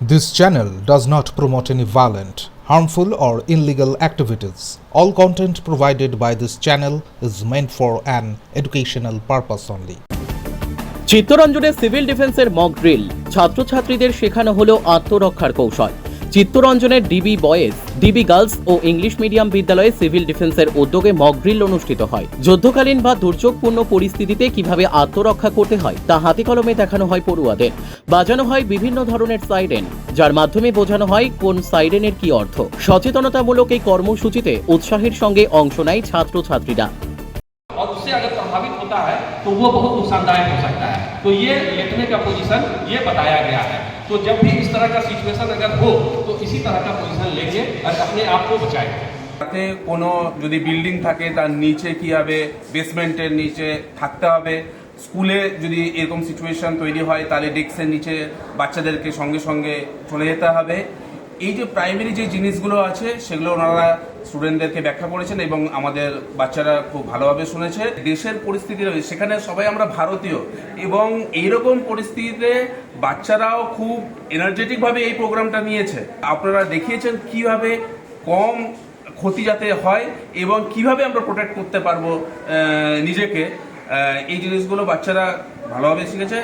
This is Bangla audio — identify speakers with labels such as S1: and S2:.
S1: This channel does not promote any violent, harmful, or illegal activities. All content provided by this channel is meant for an educational purpose only.
S2: চিত্তরঞ্জনে সিভিল ডিফেন্সের মক ড্রিল ছাত্রছাত্রীদের শেখানো হলো আত্মরক্ষার কৌশল চিত্তরঞ্জনের ডিবি বয়েজ ডিবি গার্লস ও ইংলিশ মিডিয়াম বিদ্যালয়ে সিভিল ডিফেন্সের উদ্যোগে মক ড্রিল অনুষ্ঠিত হয় যুদ্ধকালীন বা দুর্যোগপূর্ণ পরিস্থিতিতে কিভাবে আত্মরক্ষা করতে হয় তা হাতে কলমে দেখানো হয় পড়ুয়াদের বাজানো হয় বিভিন্ন ধরনের সাইরেন যার মাধ্যমে বোঝানো হয় কোন সাইরেনের কি অর্থ সচেতনতামূলক এই কর্মসূচিতে উৎসাহের সঙ্গে অংশ নেয় ছাত্রছাত্রীরা
S3: और उससे अगर प्रभावित होता है तो वो बहुत नुकसानदायक हो सकता है तो ये लेटने का पोजीशन ये बताया गया है तो जब भी इस तरह का सिचुएशन अगर हो तो इसी तरह का पोजीशन लेंगे और अपने आप को बचाएं
S4: তাতে কোনো যদি বিল্ডিং থাকে তার নিচে কি হবে বেসমেন্টের নিচে থাকতে হবে স্কুলে যদি এরকম সিচুয়েশন তৈরি হয় তাহলে ডেস্কের নিচে বাচ্চাদেরকে সঙ্গে সঙ্গে চলে যেতে হবে এই যে প্রাইমারি যে জিনিসগুলো আছে সেগুলো ওনারা স্টুডেন্টদেরকে ব্যাখ্যা করেছেন এবং আমাদের বাচ্চারা খুব ভালোভাবে শুনেছে দেশের পরিস্থিতি রয়েছে সেখানে সবাই আমরা ভারতীয় এবং এইরকম পরিস্থিতিতে বাচ্চারাও খুব এনার্জেটিকভাবে এই প্রোগ্রামটা নিয়েছে। আপনারা দেখিয়েছেন কীভাবে কম ক্ষতি যাতে হয় এবং কীভাবে আমরা প্রোটেক্ট করতে পারব নিজেকে। এই জিনিসগুলো বাচ্চারা ভালোভাবে শিখেছে।